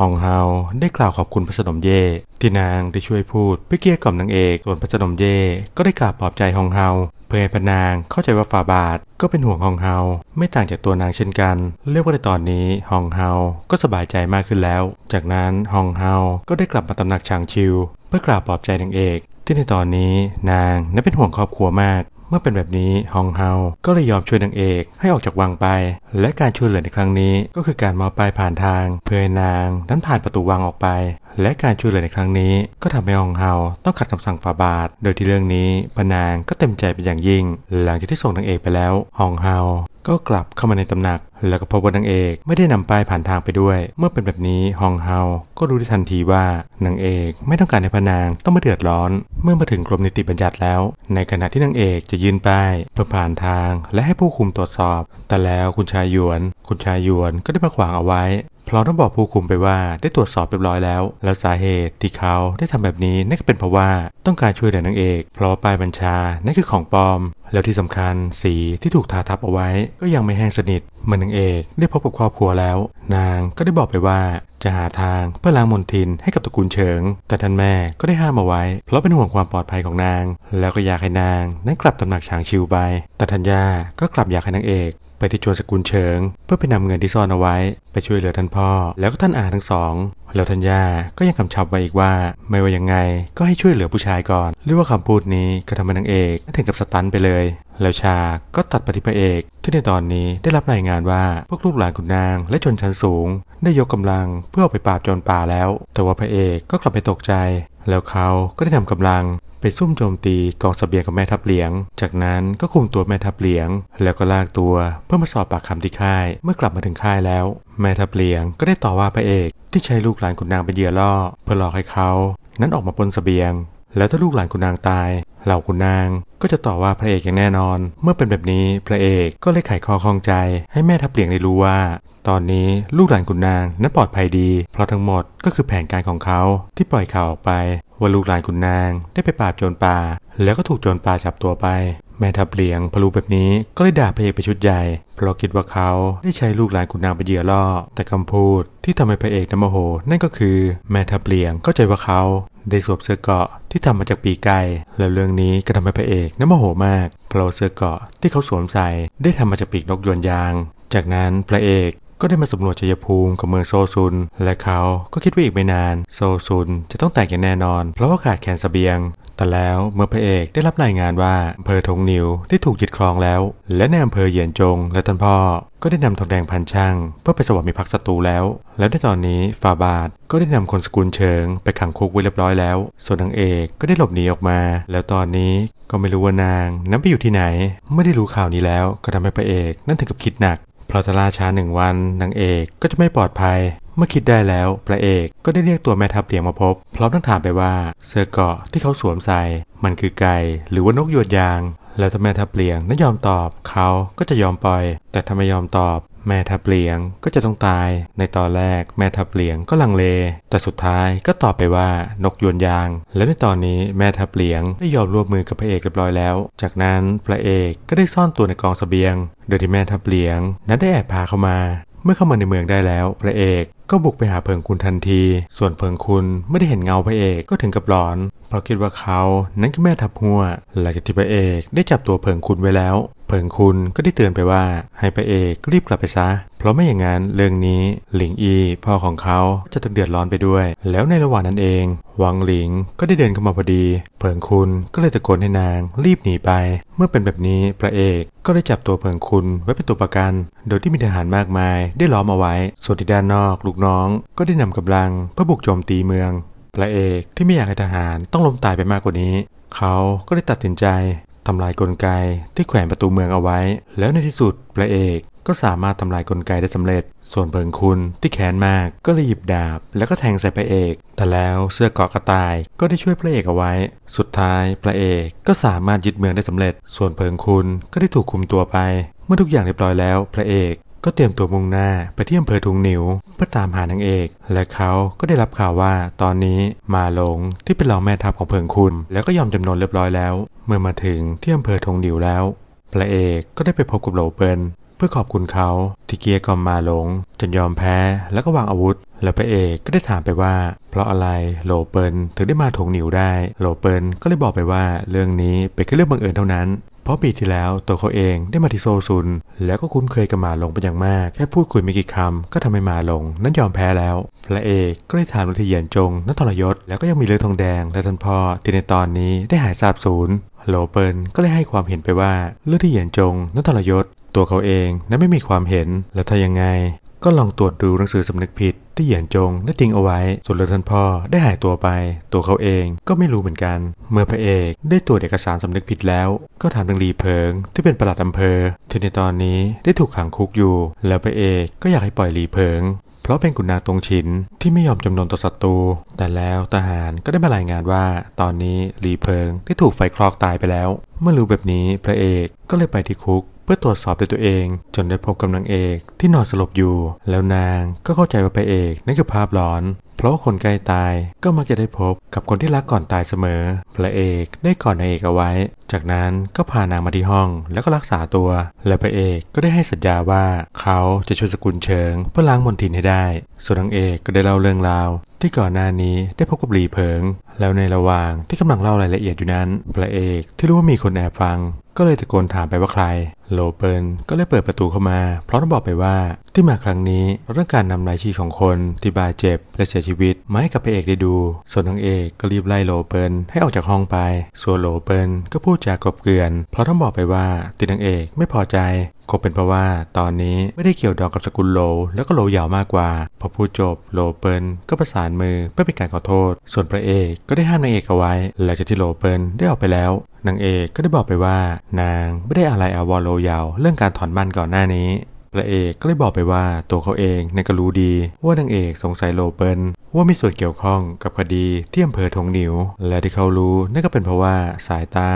ฮองเฮาได้กล่าวขอบคุณพระสนมเย่ที่นางได้ช่วยพูดเพื่อเกลี้ยกล่อมนางเอกส่วนพระสนมเย่ก็ได้กล่าวปลอบใจฮองเฮาเพื่อให้พนางเข้าใจว่าฟาบาทก็เป็นห่วงฮองเฮาไม่ต่างจากตัวนางเช่นกัน เรียกว่าในตอนนี้ฮองเฮาก็สบายใจมากขึ้นแล้ว จากนั้นฮองเฮาก็ได้กลับมาตำหนักชางชิว เพื่อกล่าวปลอบใจนางเอก ที่ในตอนนี้นางนั้นเป็นห่วงครอบครัวมาก มื่อเป็นแบบนี้ฮองเฮา ก็เลยยอมช่วยนางเอกให้ออกจากวังไป และการช่วยเหลือในครั้งนี้ก็คือการมอบป้ายผ่านทาง เพื่อนางนั้นผ่านประตูวังออกไป และการช่วยเหลือในครั้งนี้ ก็ทำให้ฮองเฮาต้องขัดคำสั่งฝาบาท โดยที่เรื่องนี้พนางก็เต็มใจเป็นอย่างยิ่ง หลังจากที่ส่งนางเอกไปแล้วฮองเฮา ก็กลับเข้ามาในตำหนัก แล้วก็พบว่านางเอกไม่ได้นำป้ายผ่านทางไปด้วย เมื่อเป็นแบบนี้ฮองเฮา ก็รู้ได้ทันทีว่านางเอกไม่ต้องการให้พนางต้องมาเดือดร้อน เมื่อมาถึงกรมนิติบัญญัติแล้ว ในขณะที่นางเอกจะยื่นป้ายเพื่อผ่านทาง และให้ผู้คุมตรวจสอบ แต่แล้วคุณชายหยวน คุณชายหยวนก็ได้มาขวางเอาไว้ พราะต้องบอกผู้คุมไปว่าได้ตรวจสอบเรียบร้อยแล้ว แล้วสาเหตุที่เขาได้ทำแบบนี้นั่นก็เป็นเพราะว่าต้องการช่วยเหลือนางเอก เพราะป้ายบัญชานั่นคือของปลอม แล้วที่สำคัญสีที่ถูกทาทับเอาไว้ ก็ยังไม่แห้งสนิทเมื่อนางเอกได้พบกับครอบครัวแล้ว นางก็ได้บอกไปว่าจะหาทางเพื่อล้างมลทินให้กับตระกูลเฉิง แต่ท่านแม่ก็ได้ห้ามเอาไว้ เพราะเป็นห่วงความปลอดภัยของนาง แล้วก็อยากให้นางนั้นกลับตำหนักฉางชิวไปแต่ทัญญาก็กลับอยากให้นางเอก ไปที่จวนสกุลเฉิง เพื่อไปนำเงินที่ซ่อนเอาไว้ ไปช่วยเหลือท่านพ่อ แล้วก็ท่านอาทั้งสองแล้วทัญญาก็ยังกำชับไว้อีกว่า ไม่ว่ายังไงก็ให้ช่วยเหลือผู้ชายก่อนหรือว่าคำพูดนี้ก็ทำให้นางเอกถึงกับสตันไปเลย แล้วชาก็ตัดปที่พระเอก ที่ในตอนนี้ได้รับรายงานว่าพวกลูกหลานขุนนาง และชนชั้นสูง ได้ยกกำลังเพื่อออกไปปราบโจรป่าแล้ว แต่ว่าพระเอกก็กลับไปตกใจ แล้วเขาก็ได้นำกำลัง ไปซุ่มโจมตีกองสเสบียงกับแม่ทัพเหลียง จากนั้นก็คุมตัวแม่ทัพเหลียง แล้วก็ลากตัวเพื่อมาสอบปากคำที่ค่าย เมื่อกลับมาถึงค่ายแล้ว แม่ทัพเหลียงก็ได้ต่อว่าพระเอก ที่ใช้ลูกหลานขุนนางเป็นเหยื่อล่อเพื่อหลอกให้เขา นั้นออกมาปนสเสบียง แล้วถ้าลูกหลานขุนนางตาย เหล่าขุนนางก็จะต่อว่าพระเอกอย่างแน่นอน เมื่อเป็นแบบนี้พระเอกก็เลยไขข้อข้องใจ ให้แม่ทัพเหลียงได้รู้ว่า ตอนนี้ลูกหลานขุนนางนั้นปลอดภัยดี เพราะทั้งหมดก็คือแผนการของเขาที่ปล่อยข่าวออกไปว่าลูกหลานขุนนางได้ไปปราบโจรป่า แล้วก็ถูกโจรป่าจับตัวไป แม่ทัพเหลียงพอรู้แบบนี้ก็เลยด่าพระเอกไปชุดใหญ่ เพราะคิดว่าเขาได้ใช้ลูกหลานขุนนางเป็นเหยื่อล่อ แต่คำพูดที่ทำให้พระเอกน้ำโมโห นั่นก็คือแม่ทัพเหลียงเข้าใจว่าเขาได้สวมเสื้อเกาะที่ทำมาจากปีกไก่แล้วเรื่องนี้ก็ทำให้พระเอกน้ำโมโหมาก เพราะเสื้อเกาะที่เขาสวมใส่ได้ทำมาจากปีกนกยวนยาง จากนั้นพระเอก ก็ได้มาสำรวจชัยภูมิกับเมืองโซซุน และเขาก็คิดว่าอีกไม่นาน โซซุนจะต้องแตกอย่างแน่นอน เพราะว่าขาดแคลนเสบียง แต่แล้วเมื่อพระเอกได้รับรายงานว่าอำเภอทงนิวได้ถูกยึดครองแล้ว และในอำเภอเหยียนจง และท่านพ่อ ก็ได้นำทองแดงพันช่างเพื่อไปสวามิภักศัตรูแล้ว แล้วในตอนนี้ฟาบาทก็ได้นำคนสกุลเชิง ไปขังคุกไว้เรียบร้อยแล้ว ส่วนนางเอกก็ได้หลบหนีออกมา แล้วตอนนี้ก็ไม่รู้ว่านางนั้นไปอยู่ที่ไหน ไม่ได้รู้ข่าวนี้แล้วก็ทำให้พระเอก นั่นถึงกับคิดหนัก เพราะถ้าล่าช้าหนึ่งวันนางเอกก็จะไม่ปลอดภัย เมื่อคิดได้แล้วพระเอกก็ได้เรียกตัวแม่ทัพเหลียงมาพบ พร้อมทั้งถามไปว่าเสื้อเกาะที่เขาสวมใส่มันคือไก่หรือว่านกยวดยาง แล้วถ้าแม่ทัพเหลียงนั้นยอมตอบเขาก็จะยอมปล่อย แต่ถ้าไม่ยอมตอบ แม่ทัพเลียงก็จะต้องตาย ในตอนแรกแม่ทัพเลียงก็ลังเล แต่สุดท้ายก็ตอบไปว่านกยวดยาง และในตอนนี้แม่ทัพเลียงได้ยอมร่วมมือกับพระเอกเรียบร้อยแล้ว จากนั้นพระเอกก็ได้ซ่อนตัวในกองเสบียง โดยที่แม่ทัพเลียง นั้นได้แอบพาเข้ามา เมื่อเข้ามาในเมืองได้แล้ว พระเอกก็บุกไปหาเพิงคุณทันที ส่วนเพิงคุณไม่ได้เห็นเงาพระเอกก็ถึงกับหลอน เพราะคิดว่าเขานั้นคือแม่ทัพหัวหลังจากที่พระเอกได้จับตัวเพิงคุณไว้แล้ว เพิงคุณก็ได้เตือนไปว่าให้พระเอกรีบกลับไปซะ เพราะไม่อย่างนั้นเรื่องนี้หลิงอีพ่อของเขาจะต้องเดือดร้อนไปด้วย แล้วในระหว่างนั้นเองวังหลิงก็ได้เดินเข้ามาพอดี เพิงคุณก็เลยตะโกนให้นางรีบหนีไป เมื่อเป็นแบบนี้พระเอกก็ได้จับตัวเพิงคุณไว้เป็นตัวประกัน โดยที่มีทหารมากมายได้ล้อมเอาไว้ ส่วนที่ด้านนอกลูกน้อง ก็ได้นำกำลังเพื่อบุกโจมตีเมืองพระเอกที่ไม่อยากให้ทหารต้องล้มตายไปมากกว่านี้ เขาก็ได้ตัดสินใจ ทำลายกลไกที่แขวนประตูเมืองเอาไว้ แล้วในที่สุดพระเอกก็สามารถทำลายกลไกได้สำเร็จ ส่วนเพิงคุณที่แค้นมากก็เลยหยิบดาบ แล้วก็แทงใส่พระเอก แต่แล้วเสื้อเกาะกระต่ายก็ได้ช่วยพระเอกเอาไว้ สุดท้ายพระเอกก็สามารถยึดเมืองได้สำเร็จ ส่วนเพิงคุณก็ได้ถูกคุมตัวไป เมื่อทุกอย่างเรียบร้อยแล้ว พระเอกก็เตรียมตัวมุ่งหน้าไปที่อำเภอทุงหนิวเพื่อตามหานางเอก และเขาก็ได้รับข่าวว่าตอนนี้มาหลงที่เป็นรองแม่ทัพของเพิงคุณ แล้วก็ยอมจำนนเรียบร้อยแล้ว เมื่อมาถึงที่อำเภอทงหนิวแล้ว พระเอกก็ได้ไปพบกับโหลเปิลเพื่อขอบคุณเขาที่เกียกล่อมมาหลง จนยอมแพ้แล้วก็วางอาวุธ แล้วพระเอกก็ได้ถามไปว่า เพราะอะไรโหลเปิลถึงได้มาถงหนิวได้โหลเปิลก็เลยบอกไปว่าเรื่องนี้เป็นแค่เรื่องบังเอิญเท่านั้นเพราะปีที่แล้วตัวเขาเองได้มาที่โซซุน แล้วก็คุ้นเคยกับหมาหลงเป็นอย่างมาก แค่พูดคุยไม่กี่คำก็ทำให้หมาหลง นั้นยอมแพ้แล้ว พระเอกก็ได้ถามลุทีเหยียนจงนั้นทรยศ แล้วก็ยังมีเลือดทองแดงและท่านพ่อที่ในตอนนี้ได้หายสาบสูญ โหลเปิลก็เลยให้ความเห็นไปว่าเลือดที่เหยียนจงนั้นทรยศ ตัวเขาเองนั้นไม่มีความเห็นแล้วถ้ายังไง ก็ลองตรวจดูหนังสือสำนึกผิดที่เหยียนจงได้ทิ้งเอาไว้ ส่วนเรือท่านพ่อได้หายตัวไป ตัวเขาเองก็ไม่รู้เหมือนกัน เมื่อพระเอกได้ตรวจเอกสารสำนึกผิดแล้ว ก็ถามถึงลีเพิง ที่เป็นประหลัดอำเภอที่ในตอนนี้ได้ถูกขังคุกอยู่ แล้วพระเอกก็อยากให้ปล่อยลีเพิง เพราะเป็นขุนนางตรงฉินที่ไม่ยอมจำนนต่อศัตรู แต่แล้วทหารก็ได้มารายงานว่า ตอนนี้ลีเพิงได้ถูกไฟคลอกตายไปแล้ว เมื่อรู้แบบนี้พระเอกก็เลยไปที่คุก เพื่อตรวจสอบด้วยตัวเอง จนได้พบกับนางเอกที่นอนสลบอยู่ แล้วนางก็เข้าใจว่าพระเอกนั่นคือภาพหลอน เพราะคนใกล้ตายก็มักจะได้พบกับคนที่รักก่อนตายเสมอ พระเอกได้กอดนางเอกเอาไว้ จากนั้นก็พานางมาที่ห้องแล้วก็รักษาตัว และพระเอกก็ได้ให้สัญญาว่าเขาจะช่วยสกุลเชิงเพื่อล้างมนทินให้ได้ ส่วนนางเอกก็ได้เล่าเรื่องราวที่ก่อนหน้านี้ได้พบกับหลีเพิง แล้วในระหว่างที่กำลังเล่ารายละเอียดอยู่นั้น พระเอกที่รู้ว่ามีคนแอบฟัง ก็เลยตะโกนถามไปว่าใคร โลเปิลก็เลยเปิดประตูเข้ามาเพราะต้องบอกไปว่าที่มาครั้งนี้เรื่องการนำรายชื่อของคนที่บาดเจ็บและเสียชีวิตมาให้กับพระเอกได้ดู ส่วนนางเอกก็รีบไล่โลเปิลให้ออกจากห้องไป ส่วนโลเปิลก็พูดจากรบเกลื่อน เพราะต้องบอกไปว่าที่นางเอกไม่พอใจคงเป็นเพราะว่าตอนนี้ไม่ได้เกี่ยวดองกับสกุลโล แล้วก็โลยาวมากกว่า พอพูดจบโลเปิลก็ประสานมือเพื่อเป็นการขอโทษ ส่วนพระเอกก็ได้ห้ามนางเอกเอาไว้หลังจากที่โลเปิลได้ออกไปแล้ว นางเอกก็ได้บอกไปว่า นางไม่ได้อะไรอาวรโลยาวเรื่องการถอนมันก่อนหน้านี้พระเอกก็เลยบอกไปว่าตัวเขาเองในนก็รู้ดี ว่านางเอกสงสัยโลเปิลว่ามีส่วนเกี่ยวข้องกับคดีที่อำเภอทงหนิว และที่เขารู้นั่นก็เป็นเพราะว่าสายตา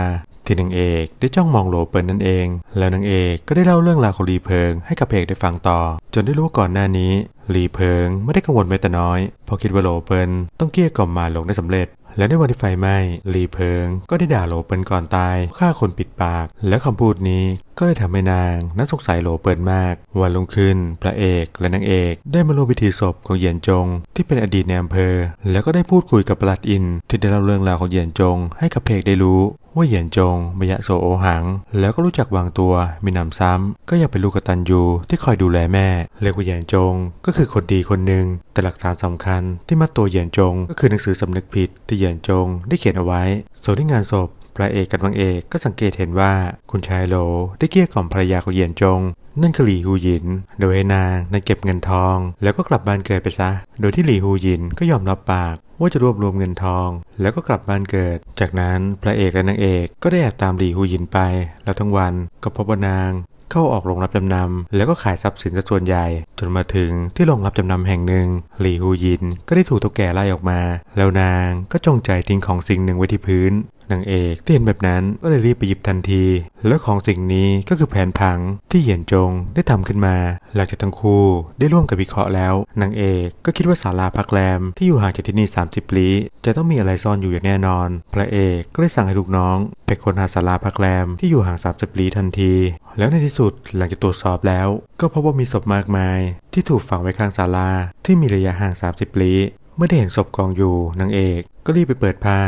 ที่นางเอกได้จ้องมองโลเปิลนั่นเอง แล้วนางเอกก็ได้เล่าเรื่องราวของลีเพิงให้กับเอกได้ฟังต่อ จนได้รู้ว่าก่อนหน้านี้ลีเพิงไม่ได้กังวลแม้แต่น้อยเพราะคิดว่าโลเปิลต้องเกลี้ยกล่อมมาหลงได้สำเร็จ และในวันที่ไฟไหม้ลีเพิงก็ได้ด่าโลเปิลก่อนตายฆ่าคนปิดปาก แล้วคำพูดนี้ก็เลยทำให้นางนั้นสงสัยโลเปิลมาก วันรุ่งขึ้น พระเอกและนางเอกได้มาร่วมพิธีศพของเหยียนจง ที่เป็นอดีตในอำเภอ แล้วก็ได้พูดคุยกับปลัดอิน ที่ได้เล่าเรื่องราวของเหยียนจงให้กับเพกได้รู้ ว่าเหยียนจงมยะโสโอหัง แล้วก็รู้จักวางตัว มีนำซ้ำ ก็ยังเป็นลูกกตัญญูที่คอยดูแลแม่เรียกว่าเหยียนจง ก็คือคนดีคนหนึ่ง แต่หลักฐานสำคัญที่มัดตัวเหยียนจง ก็คือหนังสือสำนึกผิดที่เหยียนจงได้เขียนเอาไว้ส่วนที่งานศพ พระเอกกับนางเอกก็สังเกตเห็นว่าคุณชายโหลได้เกลี้ยกล่อมภรรยาของเหยียนจง นั่นคือหลี่ฮูหยิน โดยให้นางนั้นเก็บเงินทอง แล้วก็กลับบ้านเกิดไปซะ โดยที่หลี่ฮูหยินก็ยอมรับปากว่าจะรวบรวมเงินทอง แล้วก็กลับบ้านเกิด จากนั้นพระเอกและนางเอกก็ได้แอบตามหลี่ฮูหยินไป แล้วทั้งวันก็พบว่านางเข้าออกโรงรับจำนำแล้วก็ขายทรัพย์สินส่วนใหญ่ จนมาถึงที่โรงรับจำนำแห่งหนึ่ง หลี่ฮูยินก็ได้ถูกเท่าแก่ไล่ออกมา แล้วนางก็จงใจทิ้งของสิ่งหนึ่งไว้ที่พื้น นางเอกที่เห็นแบบนั้นก็เลยรีบไปหยิบทันที แล้วของสิ่งนี้ก็คือแผนผังที่เหยียนจงได้ทำขึ้นมา หลังจากทั้งคู่ได้ร่วมกันวิเคราะห์แล้วนางเอกก็คิดว่าศาลาพักแรมที่อยู่ห่างจากที่นี่ 30ลี้จะต้องมีอะไรซ่อนอยู่อย่างแน่นอน พระเอกก็เลยสั่งให้ลูกน้องไปค้นหาศาลาพักแรมที่อยู่ห่าง30ลี้ทันที แล้วในที่สุดหลังจากตรวจสอบแล้ว ก็พบว่ามีศพมากมาย ที่ถูกฝังไว้ข้างศาลาที่มีระยะห่าง 30ลี้เมื่อได้เห็นศพกองอยู่นางเอกก็รีบไปเปิดผ้า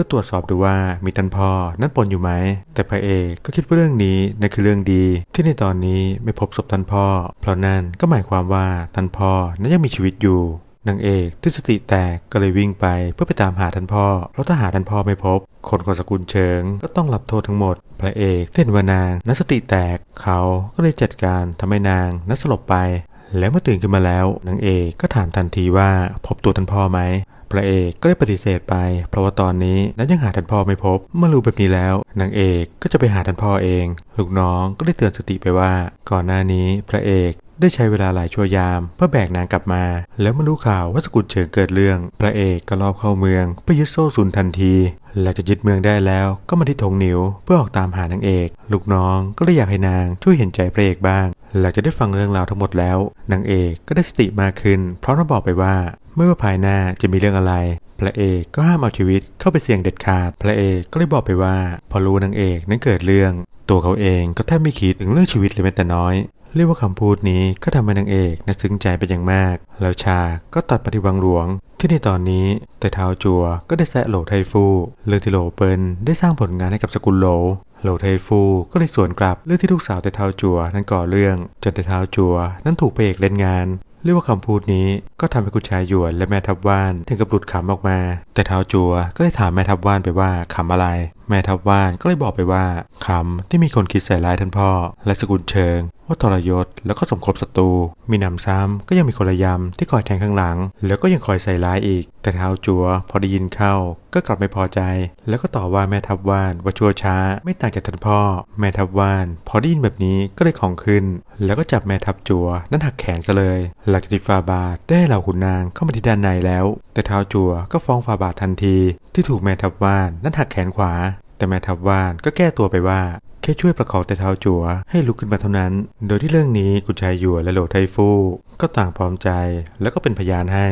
พื่อตรวจสอบดูว่ามีท่านพ่อนั้นปนอยู่ไหม แต่พระเอกก็คิดว่าเรื่องนี้นั่นคือเรื่องดี ที่ในตอนนี้ไม่พบศพท่านพ่อ เพราะนั่นก็หมายความว่าท่านพ่อนั้นยังมีชีวิตอยู่นางเอกที่สติแตกก็เลยวิ่งไปเพื่อไปตามหาท่านพ่อ เพราะถ้าหาท่านพ่อไม่พบ คนของสกุลเชิงก็ต้องรับโทษทั้งหมด พระเอกเห็นว่านางนั้นสติแตกเขาก็เลยจัดการทำให้นางนั้นสลบไป แล้วเมื่อตื่นขึ้นมาแล้วนางเอกก็ถามทันทีว่าพบตัวท่านพ่อไหม พระเอกก็ได้ปฏิเสธไป เพราะว่าตอนนี้นั้นยังหาท่านพ่อไม่พบ เมื่อรู้แบบนี้แล้วนางเอกก็จะไปหาท่านพ่อเอง ลูกน้องก็ได้เตือนสติไปว่า ก่อนหน้านี้พระเอกได้ใช้เวลาหลายชั่วยาม เพื่อแบกนางกลับมา แล้วเมื่อรู้ข่าวว่าสกุลเฉิงเกิดเรื่อง พระเอกก็ลอบเข้าเมืองเพื่อยึดโซ่ซุนทันที หลังจากยึดเมืองได้แล้วก็มาที่ธงหนิวเพื่อออกตามหานางเอก ลูกน้องก็เลยอยากให้นางช่วยเห็นใจพระเอกบ้าง หลังจากได้ฟังเรื่องราวทั้งหมดแล้วนางเอกก็ได้สติมากขึ้น เพราะน้าบอกไปว่าไม่ว่าภายหน้าจะมีเรื่องอะไร พระเอกก็ห้ามเอาชีวิตเข้าไปเสี่ยงเด็ดขาด พระเอกก็เลยบอกไปว่า พอรู้นางเอกนั้นเกิดเรื่อง ตัวเขาเองก็แทบไม่คิดถึงเรื่องชีวิตเลยแม้แต่น้อย เรียกว่าคำพูดนี้ก็ทำให้นางเอกน่าซึ้งใจไปอย่างมาก แล้วชาก็ตัดปฏิวังหลวง ที่ในตอนนี้แต่เท้าจัวก็ได้แซะโหลไทฟูเรื่องที่โหลเปิลได้สร้างผลงานให้กับสกุลโหลโหลไทฟูก็เลยสวนกลับเรื่องที่ลูกสาวแต่เท้าจัวนั้นก่อเรื่องจนแต่เท้าจัวนั้นถูกพระเอกเล่นงาน รียกว่าคำพูดนี้ก็ทำให้คุณชายหยวนและแม่ทัพว่านถึงกับหลุดขำออกมา แต่เท้าจัวก็เลยถามแม่ทัพว่านไปว่าขำอะไร แม่ทัพว่านก็เลยบอกไปว่าขำที่มีคนคิดใส่ร้ายท่านพ่อ และสกุลเชิง ว่าทรยศแล้วก็สมคบศัตรูมีนำซ้ำก็ยังมีคนละยำที่คอยแทงข้างหลัง แล้วก็ยังคอยใส่ร้ายอีก แต่เท้าจัวพอได้ยินเข้าก็กลับไม่พอใจ แล้วก็ต่อว่าแม่ทัพว่านว่าชั่วช้า ไม่ต่างจากท่านพ่อ แม่ทัพว่าน พอได้ยินแบบนี้ก็เลยของขึ้น แล้วก็จับแม่ทัพจัวนั้นหักแขนซะเลย หลังจากที่ฟาบาทได้เหล่าขุนนางเข้ามาที่ด้านในแล้ว แต่เท้าจัวก็ฟ้องฟาบาททันที ที่ถูกแม่ทัพว่านนั้นหักแขนขวา แต่แม่ทัพว่านก็แก้ตัวไปว่าแค่ช่วยประคองแต่เท้าจัวให้ลุกขึ้นมาเท่านั้น โดยที่เรื่องนี้กุญชายหยวนและโหลไทฟู ก็ต่างพร้อมใจ แล้วก็เป็นพยานให้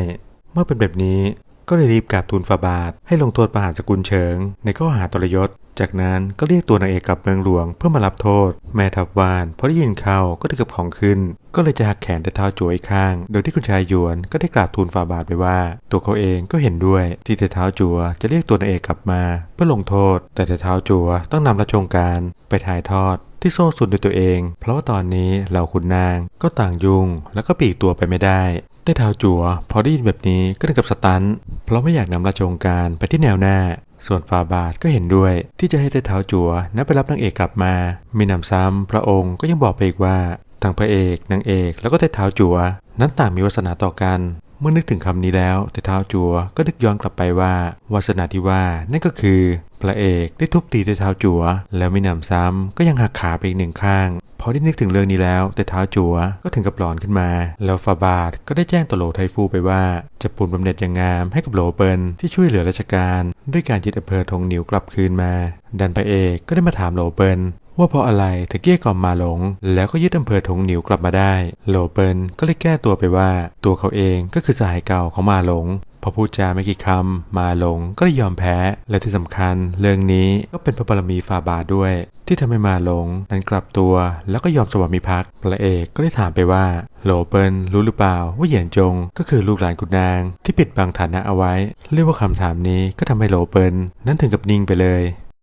เมื่อเป็นแบบนี้ ก็เลยรีบกราบทูลฟาบาท ให้ลงโทษประหารสกุลเฉิง ในข้อหาตรยศ จากนั้นก็เรียกตัวนางเอกกลับเมืองหลวงเพื่อมารับโทษ แม่ทัพวานพอได้ยินเขาก็ถึงกับของขึ้น ก็เลยจะหักแขนแต่เท้าจัวอีกข้าง โดยที่คุณชายหยวนก็ได้กราบทูลฟาบาทไปว่า ตัวเขาเองก็เห็นด้วย ที่แต่เท้าจัวจะเรียกตัวนางเอกกลับมา เพื่อลงโทษ แต่แต่เท้าจัวต้องนำราชองการไปถ่ายทอดที่โซ่สุดด้วยตัวเอง เพราะว่าตอนนี้เหล่าขุนนางก็ต่างยุ่งแล้วก็ปีกตัวไปไม่ได้ แต่เท้าจัวพอได้ยินแบบนี้ก็ถึงกับสตันเพราะไม่อยากนำราชองการไปที่แนวหน้า ส่วนฟาบาทก็เห็นด้วย ที่จะให้แต่เท้าจัวนั้นไปรับนางเอกกลับมามีนำซ้ำพระองค์ก็ยังบอกไปอีกว่าทั้งพระเอกนางเอกแล้วก็แต่เท้าจัวนั้นต่างมีวาสนาต่อกันเมื่อนึกถึงคำนี้แล้วแต่เท้าจัวก็นึกย้อนกลับไปว่าวาสนาที่ว่านั่นก็คือ พระเอกได้ทุบตีแต่เท้าจัว แล้วมีนำซ้ำก็ยังหักขาไปอีกหนึ่งข้าง อได้นึกถึงเรื่องนี้แล้ว แต่เท้าจัวก็ถึงกับหลอนขึ้นมา แล้วฟาบาทก็ได้แจ้งต่อโหลไทฟูไปว่า จะปูนบำเหน็จอย่างงามให้กับโหลเปิลที่ช่วยเหลือราชการ ด้วยการยึดอำเภอทงหนิวกลับคืนมา ดันพระเอกก็ได้มาถามโหลเปิลว่าเพราะอะไรถึงเกี้ยกล่อมมาหลง แล้วก็ยึดอำเภอทงหนิวกลับมาได้ โหลเปิลก็เลยแก้ตัวไปว่า ตัวเขาเองก็คือสหายเก่าของมาหลง พอพูดจาไม่กี่คำมาลงก็เลยยอมแพ้ และที่สำคัญเรื่องนี้ก็เป็นพระบารมีฝ่าบาทด้วย ที่ทำให้มาลงนั้นกลับตัว แล้วก็ยอมสวามิภักดิ์พระเอกก็ได้ถามไปว่าโหลเปิลรู้หรือเปล่าว่าเหยียนจงก็คือลูกหลานกุนนาง ที่ปิดบังฐานะเอาไว้ เรียกว่าคำถามนี้ก็ทำให้โหลเปิลนั้นถึงกับนิ่งไปเลย